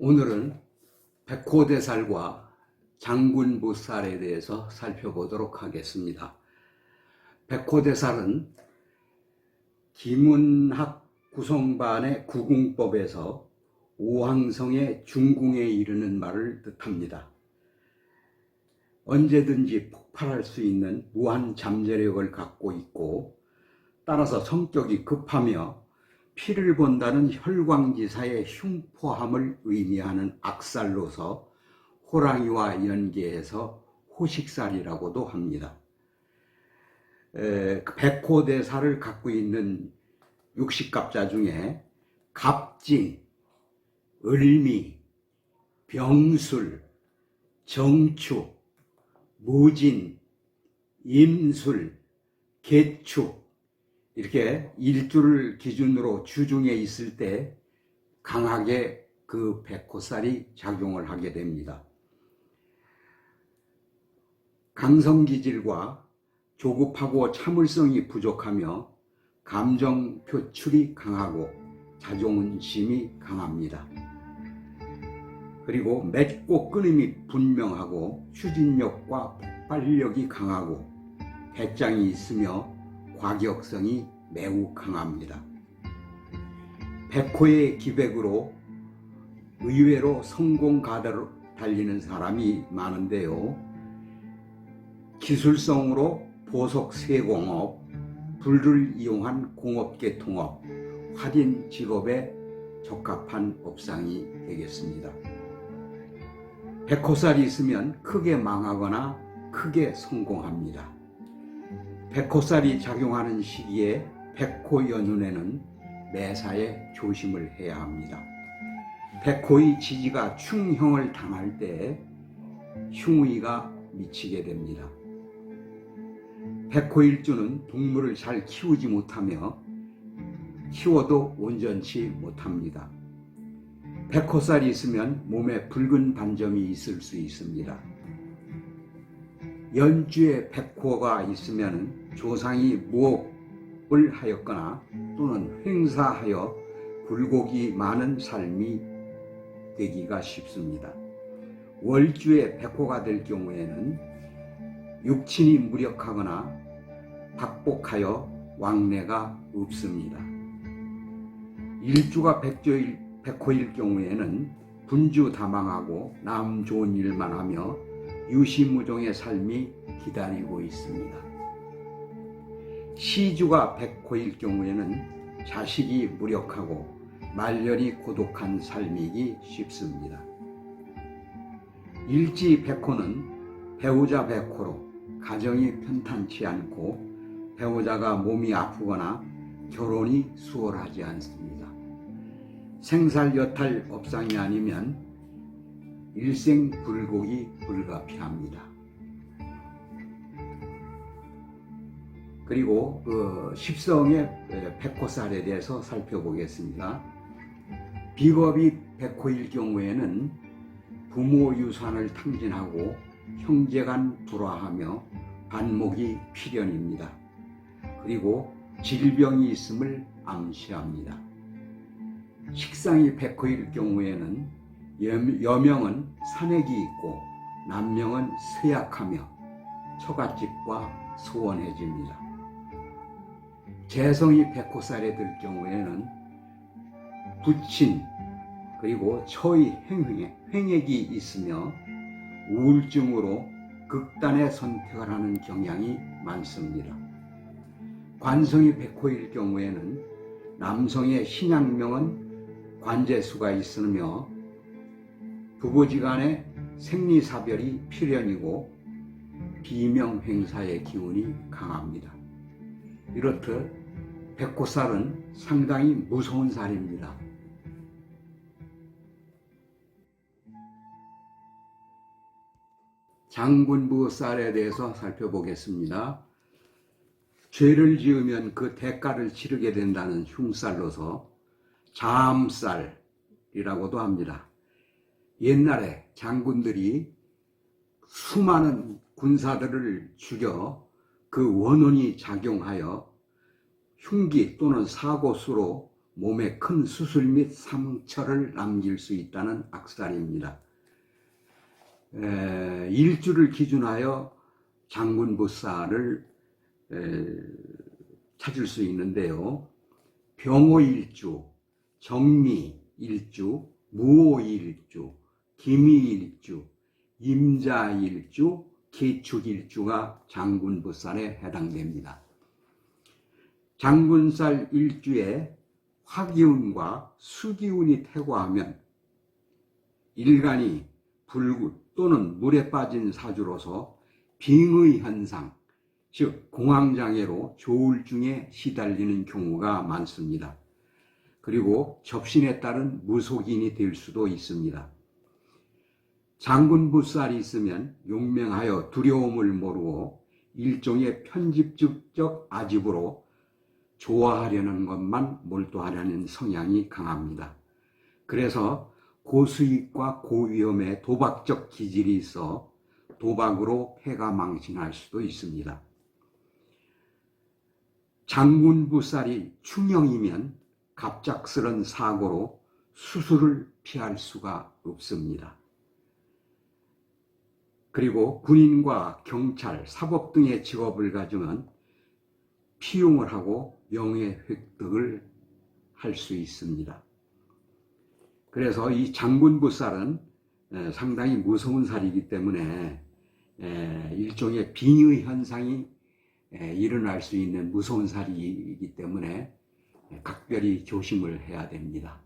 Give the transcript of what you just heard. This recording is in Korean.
오늘은 백호대살과 장군보살에 대해서 살펴보도록 하겠습니다. 백호대살은 김은학 구성반의 구궁법에서 오황성의 중궁에 이르는 말을 뜻합니다. 언제든지 폭발할 수 있는 무한 잠재력을 갖고 있고 따라서 성격이 급하며 피를 본다는 혈광지사의 흉포함을 의미하는 악살로서 호랑이와 연계해서 호식살이라고도 합니다. 백호대사를 갖고 있는 육식갑자 중에 갑진, 을미, 병술, 정축, 무진, 임술, 개축 이렇게 일주를 기준으로 주중에 있을 때 강하게 그 백호살이 작용을 하게 됩니다. 강성기질과 조급하고 참을성이 부족하며 감정 표출이 강하고 자존심이 강합니다. 그리고 맺고 끊임이 분명하고 추진력과 폭발력이 강하고 배짱이 있으며 과격성이 매우 강합니다. 백호의 기백으로 의외로 성공 가다로 달리는 사람이 많은데요. 기술성으로 보석 세공업, 불을 이용한 공업계 통업, 활인 직업에 적합한 업상이 되겠습니다. 백호살이 있으면 크게 망하거나 크게 성공합니다. 백호살이 작용하는 시기에 백호 연운에는 매사에 조심을 해야 합니다. 백호의 지지가 충형을 당할 때 흉의가 미치게 됩니다. 백호일주는 동물을 잘 키우지 못하며 키워도 온전치 못합니다. 백호살이 있으면 몸에 붉은 반점이 있을 수 있습니다. 연주에 백호가 있으면 조상이 무업을 하였거나 또는 횡사하여 굴곡이 많은 삶이 되기가 쉽습니다. 월주에 백호가 될 경우에는 육친이 무력하거나 박복하여 왕래가 없습니다. 일주가 백조일, 백호일 경우에는 분주 다망하고 남 좋은 일만 하며 유시무종의 삶이 기다리고 있습니다. 시주가 백호일 경우에는 자식이 무력하고 말년이 고독한 삶이기 쉽습니다. 일지 백호는 배우자 백호로 가정이 편탄치 않고 배우자가 몸이 아프거나 결혼이 수월하지 않습니다. 생살 여탈 업상이 아니면 일생 불복이 불가피합니다. 그리고 그 십성의 백호살에 대해서 살펴보겠습니다. 비겁이 백호일 경우에는 부모 유산을 탕진하고 형제간 불화하며 반목이 필연입니다. 그리고 질병이 있음을 암시합니다. 식상이 백호일 경우에는 여명은 산액이 있고 남명은 쇠약하며 처갓집과 소원해집니다. 재성이 백호살에 들 경우에는 부친 그리고 처의 횡액, 횡액이 있으며 우울증으로 극단의 선택을 하는 경향이 많습니다. 관성이 백호일 경우에는 남성의 신양명은 관제수가 있으며 부부지간의 생리사별이 필연이고 비명행사의 기운이 강합니다. 이렇듯 백호살은 상당히 무서운 살입니다. 장군부 쌀에 대해서 살펴보겠습니다. 죄를 지으면 그 대가를 치르게 된다는 흉살로서 잠살이라고도 합니다. 옛날에 장군들이 수많은 군사들을 죽여 그 원혼이 작용하여 흉기 또는 사고수로 몸에 큰 수술 및 상처를 남길 수 있다는 악살입니다. 에, 일주를 기준하여 장군보살을 에, 찾을 수 있는데요. 병호일주, 정미일주, 무호일주, 기미일주, 임자일주, 개축일주가 장군보살에 해당됩니다. 장군살 일주에 화기운과 수기운이 태고하면 일간이 불구 또는 물에 빠진 사주로서 빙의 현상, 즉 공황장애로 조울증에 시달리는 경우가 많습니다. 그리고 접신에 따른 무속인이 될 수도 있습니다. 장군부살이 있으면 용맹하여 두려움을 모르고 일종의 편집적 아집으로 좋아하려는 것만 몰두하려는 성향이 강합니다. 그래서 고수익과 고위험의 도박적 기질이 있어 도박으로 패가 망신할 수도 있습니다. 장군부살이 충형이면 갑작스런 사고로 수술을 피할 수가 없습니다. 그리고 군인과 경찰, 사법 등의 직업을 가지면 피용을 하고 명예 획득을 할 수 있습니다. 그래서 이 장군부살은 에, 상당히 무서운 살이기 때문에 에, 일종의 빙의 현상이 에, 일어날 수 있는 무서운 살이기 때문에 각별히 조심을 해야 됩니다.